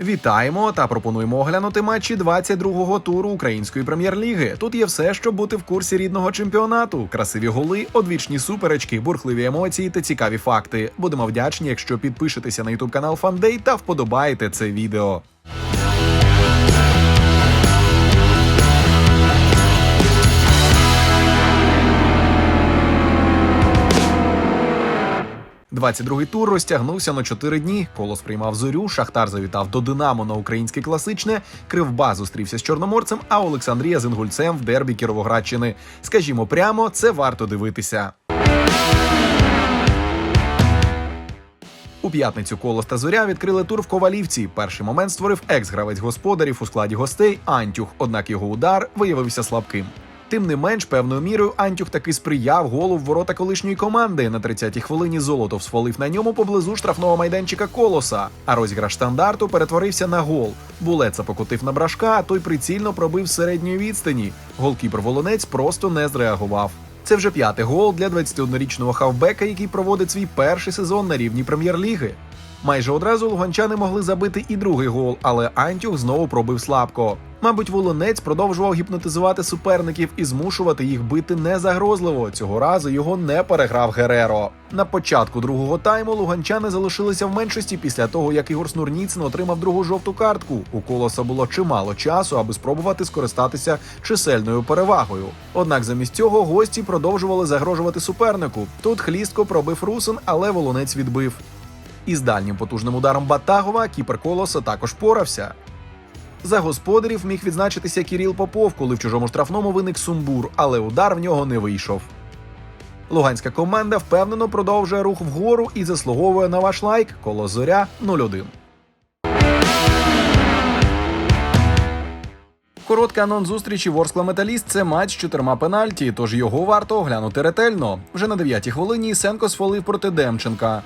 Вітаємо та пропонуємо оглянути матчі 22-го туру української прем'єр-ліги. Тут є все, щоб бути в курсі рідного чемпіонату: красиві голи, одвічні суперечки, бурхливі емоції та цікаві факти. Будемо вдячні, якщо підпишетеся на ютуб канал Фандей та вподобаєте це відео. «22-й тур розтягнувся на 4 дні. Колос приймав зорю. Шахтар завітав до Динамо на українське класичне. Кривба зустрівся з Чорноморцем, а Олександрія з Інгульцем в дербі Кіровоградщини. Скажімо прямо, це варто дивитися. У п'ятницю Колос та Зоря відкрили тур в Ковалівці. Перший момент створив екс-гравець господарів у складі гостей Антюх, однак його удар виявився слабким. Тим не менш, певною мірою Антюх таки сприяв голу в ворота колишньої команди. На 30-й хвилині Золотов свалив на ньому поблизу штрафного майданчика Колоса. А розіграш стандарту перетворився на гол. Булеца покотив на брашка, а той прицільно пробив середньої відстані. Голкіпер Волонець просто не зреагував. Це вже п'ятий гол для 21-річного хавбека, який проводить свій перший сезон на рівні прем'єр-ліги. Майже одразу луганчани могли забити і другий гол, але Антюх знову пробив слабко. Мабуть, волонець продовжував гіпнотизувати суперників і змушувати їх бити незагрозливо. Цього разу його не переграв Гереро. На початку другого тайму луганчани залишилися в меншості після того, як Ігор Снурніцин отримав другу жовту картку. У колоса було чимало часу, аби спробувати скористатися чисельною перевагою. Однак замість цього гості продовжували загрожувати супернику. Тут хлістко пробив Русин, але волонець відбив. Із дальнім потужним ударом Батагова кіпер колоса також порався. За господарів міг відзначитися Кіріл Попов, коли в чужому штрафному виник сумбур, але удар в нього не вийшов. Луганська команда впевнено продовжує рух вгору і заслуговує на ваш лайк. Коло зоря 0-1. Короткий анонс зустрічі Ворскла Металіст це матч з чотирма пенальті, тож його варто оглянути ретельно. Вже на 9-й хвилині Сенко свалив проти Демченка.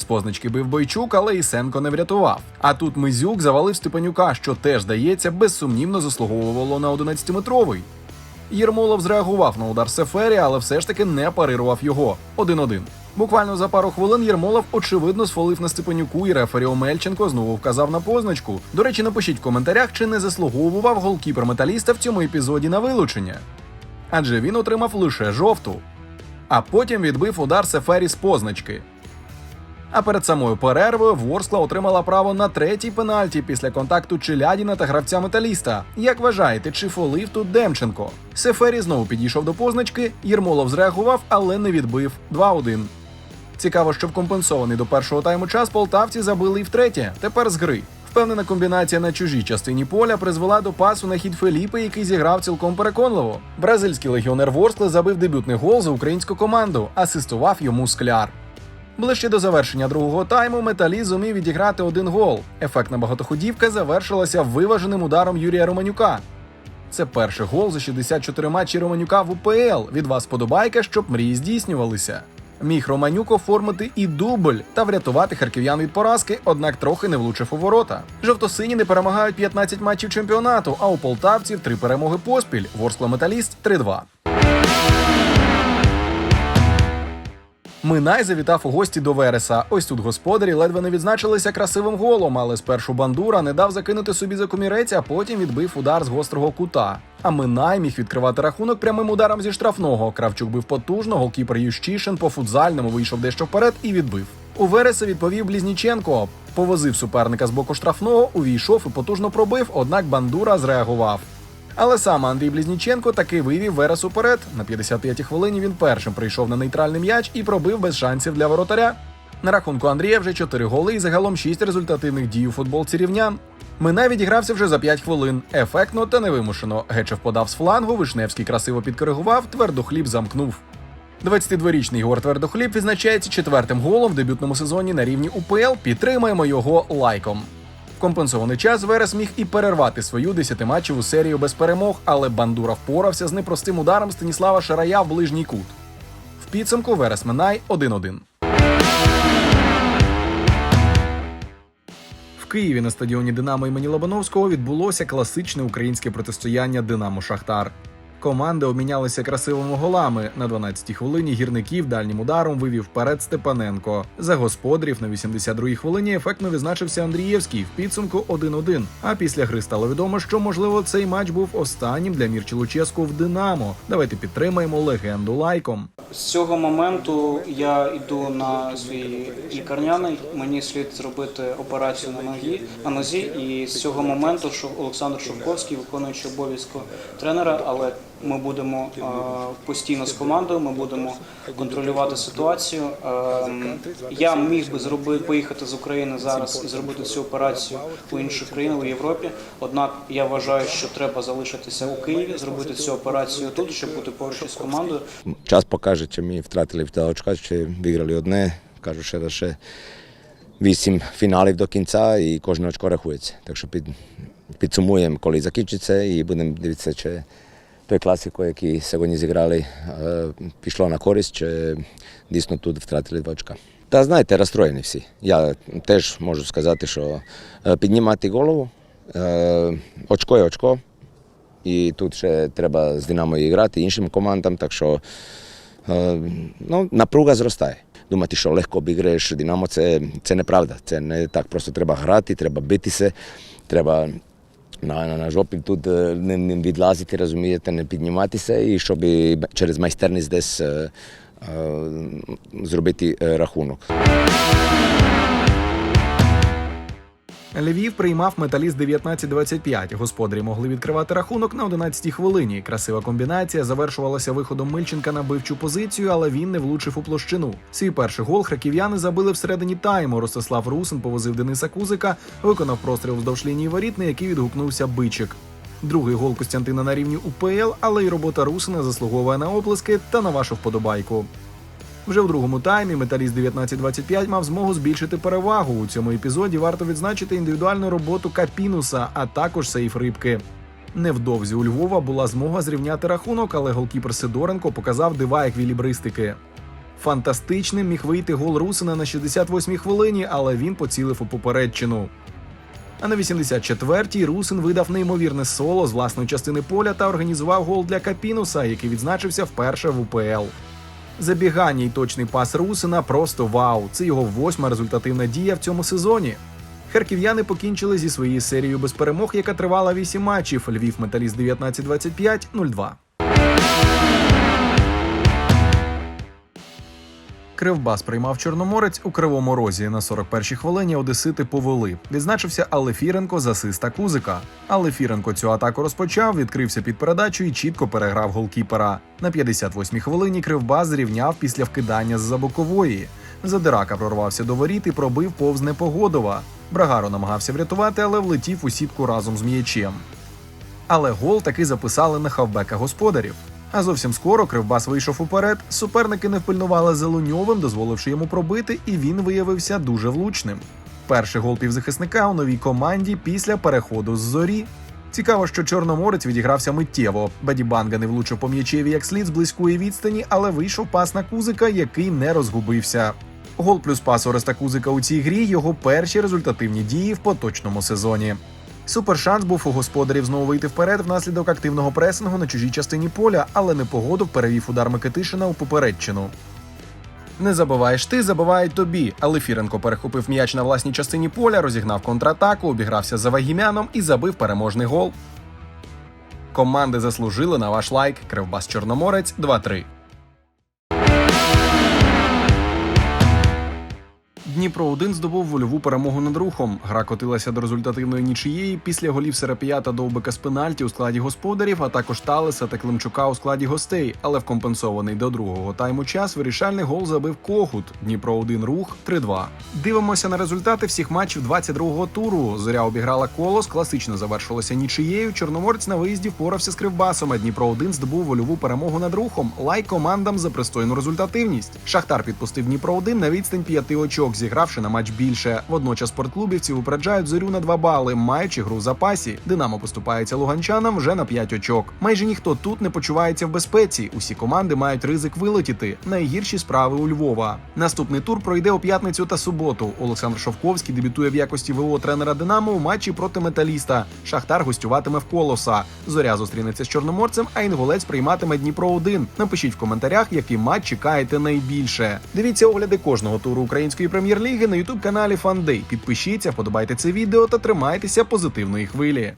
З позначки бив Бойчук, але Ісенко не врятував. А тут Мизюк завалив Степанюка, що теж здається, безсумнівно заслуговувало на 11-метровий. Єрмолов зреагував на удар Сефері, але все ж таки не парирував його 1-1. Буквально за пару хвилин Єрмолов очевидно сфолив на Степанюку, і рефері Омельченко знову вказав на позначку. До речі, напишіть в коментарях, чи не заслуговував голкіпер металіста в цьому епізоді на вилучення. Адже він отримав лише жовту. А потім відбив удар Сефері з позначки. А перед самою перервою Ворскла отримала право на третій пенальті після контакту Челядіна та гравця металіста. Як вважаєте, чи фолив тут Демченко? Сефері знову підійшов до позначки, Єрмолов зреагував, але не відбив 2-1. Цікаво, що в компенсований до першого тайму час полтавці забили і втретє. Тепер з гри. Впевнена комбінація на чужій частині поля призвела до пасу на хід Феліпи, який зіграв цілком переконливо. Бразильський легіонер Ворскли забив дебютний гол за українську команду, асистував йому скляр. Ближче до завершення другого тайму металіст зумів відіграти один гол. Ефектна багатоходівка завершилася виваженим ударом Юрія Романюка. Це перший гол за 64 матчі Романюка в УПЛ. Від вас подобайка, щоб мрії здійснювалися. Міг Романюк оформити і дубль та врятувати харків'ян від поразки, однак трохи не влучив у ворота. Жовтосині не перемагають 15 матчів чемпіонату, а у полтавців три перемоги поспіль. Ворскла Металіст 3-2. Минай завітав у гості до Вереса. Ось тут господарі ледве не відзначилися красивим голом, але спершу бандура не дав закинути собі за комірець, а потім відбив удар з гострого кута. А Минай міг відкривати рахунок прямим ударом зі штрафного. Кравчук бив потужно, голкіпер Ющишин по футзальному вийшов дещо вперед і відбив. У Вереса відповів Блізніченко. Повозив суперника з боку штрафного, увійшов і потужно пробив, однак бандура зреагував. Але сам Андрій Блізніченко таки вивів Верес уперед. На 55-й хвилині він першим прийшов на нейтральний м'яч і пробив без шансів для воротаря. На рахунку Андрія вже 4 голи і загалом 6 результативних дій у футболці рівнян. Минай відігрався вже за 5 хвилин. Ефектно та невимушено. Гечев подав з флангу, Вишневський красиво підкоригував, твердохліб замкнув. 22-річний Ігор Твердохліб відзначається четвертим голом в дебютному сезоні на рівні УПЛ. Підтримаємо його лайком. Компенсований час Верес міг і перервати свою десятиматчеву серію без перемог, але Бандура впорався з непростим ударом Станіслава Шарая в ближній кут. В підсумку Верес Минай 1-1. В Києві на стадіоні Динамо імені Лобановського відбулося класичне українське протистояння Динамо Шахтар. Команди обмінялися красивими голами. На 12-й хвилині гірників дальнім ударом вивів вперед Степаненко. За господарів на 82-й хвилині ефектно відзначився Андрієвський в підсумку 1-1. А після гри стало відомо, що можливо цей матч був останнім для Мірчі Луческу в Динамо. Давайте підтримаємо легенду лайком. З цього моменту я йду на свій лікарняний. Мені слід зробити операцію на ногі на нозі. І з цього моменту що Олександр Шовковський, виконуючий обов'язку тренера, але ми будемо е, постійно з командою. Ми будемо контролювати ситуацію. Е, я міг би зробити поїхати з України зараз і зробити цю операцію у інших країнах у Європі. Однак я вважаю, що треба залишитися у Києві, зробити цю операцію тут, щоб бути поруч із командою. Час покаже, чи ми втратили в очка, чи виграли одне. Кажу, ще ще вісім фіналів до кінця і кожне очко рахується. Так що під, підсумуємо, коли закінчиться, і будемо дивитися, чи той класико, який сьогодні зіграли, е, пішло на користь, чи дійсно тут втратили два очка. Та знаєте, розстроєні всі. Я теж можу сказати, що піднімати голову, очко є очко. І тут ще треба з Динамо грати іншим командам, так що ну, напруга зростає. Думати, що легко обіграєш Динамо, це, це неправда. Це не так просто треба грати, треба битися, треба на, на, на жопі тут е, не, не відлазити, розумієте, не підніматися, і щоб через майстерність десь е, е, зробити е, рахунок. Львів приймав металіст 19-25. Господарі могли відкривати рахунок на 11-й хвилині. Красива комбінація завершувалася виходом Мильченка на бивчу позицію, але він не влучив у площину. Свій перший гол харків'яни забили всередині тайму. Ростислав Русин повозив Дениса Кузика, виконав простріл вздовж лінії воріт, на який відгукнувся бичик. Другий гол Костянтина на рівні УПЛ, але й робота Русина заслуговує на оплески та на вашу вподобайку. Вже в другому таймі металіст 19-25 мав змогу збільшити перевагу. У цьому епізоді варто відзначити індивідуальну роботу Капінуса, а також сейф рибки. Невдовзі у Львова була змога зрівняти рахунок, але голкіпер Сидоренко показав дива еквілібристики. Фантастичним міг вийти гол Русина на 68-й хвилині, але він поцілив у попередчину. А на 84-й Русин видав неймовірне соло з власної частини поля та організував гол для Капінуса, який відзначився вперше в УПЛ. Забігання й точний пас Русина просто вау. Це його восьма результативна дія в цьому сезоні. Харків'яни покінчили зі своєю серією без перемог, яка тривала 8 матчів. Львів металіст 19-25, 0-2. Кривбас приймав Чорноморець у Кривому Розі. На 41-й хвилині Одесити повели. Відзначився Алефіренко з асиста Кузика. Алефіренко цю атаку розпочав, відкрився під передачу і чітко переграв голкіпера. На 58-й хвилині Кривбас зрівняв після вкидання з-за бокової. Задирака прорвався до воріт і пробив повз Непогодова. Брагаро намагався врятувати, але влетів у сітку разом з м'ячем. Але гол таки записали на хавбека господарів. А зовсім скоро Кривбас вийшов уперед. Суперники не впильнували Зеленьовим, дозволивши йому пробити, і він виявився дуже влучним. Перший гол півзахисника у новій команді після переходу з зорі. Цікаво, що чорноморець відігрався миттєво. Бадібанга не влучив по м'ячеві як слід з близької відстані, але вийшов пас на Кузика, який не розгубився. Гол плюс пас Ореста Кузика у цій грі його перші результативні дії в поточному сезоні. Супершанс був у господарів знову вийти вперед внаслідок активного пресингу на чужій частині поля, але непогодов перевів удар Микитишина у попередчину. Не забиваєш ти, забивають тобі. Але Фіренко перехопив м'яч на власній частині поля, розігнав контратаку, обігрався за Вагімяном і забив переможний гол. Команди заслужили на ваш лайк. Кривбас Чорноморець 2-3. Дніпро 1 здобув вольову перемогу над рухом. Гра котилася до результативної нічиєї після голів Серапія та Довбика з пенальті у складі господарів, а також Талеса та Климчука у складі гостей. Але в компенсований до другого тайму час вирішальний гол забив Когут. Дніпро 1 рух 3-2. Дивимося на результати всіх матчів 22-го туру. Зоря обіграла колос, класично завершилося нічиєю. Чорноморець на виїзді впорався з Кривбасом. а Дніпро 1 здобув вольову перемогу над рухом. Лайк командам за пристойну результативність. Шахтар підпустив Дніпро 1 на відстань п'яти очок. Зіграв зігравши на матч більше. Водночас спортклубівці випереджають зорю на 2 бали, маючи гру в запасі. Динамо поступається луганчанам вже на 5 очок. Майже ніхто тут не почувається в безпеці. Усі команди мають ризик вилетіти. Найгірші справи у Львова. Наступний тур пройде у п'ятницю та суботу. Олександр Шовковський дебютує в якості ВО тренера Динамо у матчі проти металіста. Шахтар гостюватиме в колоса. Зоря зустрінеться з чорноморцем, а інгулець прийматиме Дніпро 1 Напишіть в коментарях, який матч чекаєте найбільше. Дивіться огляди кожного туру української прем'єр-ліги на ютуб каналі Фандей. Підпишіться, вподобайте це відео та тримайтеся позитивної хвилі.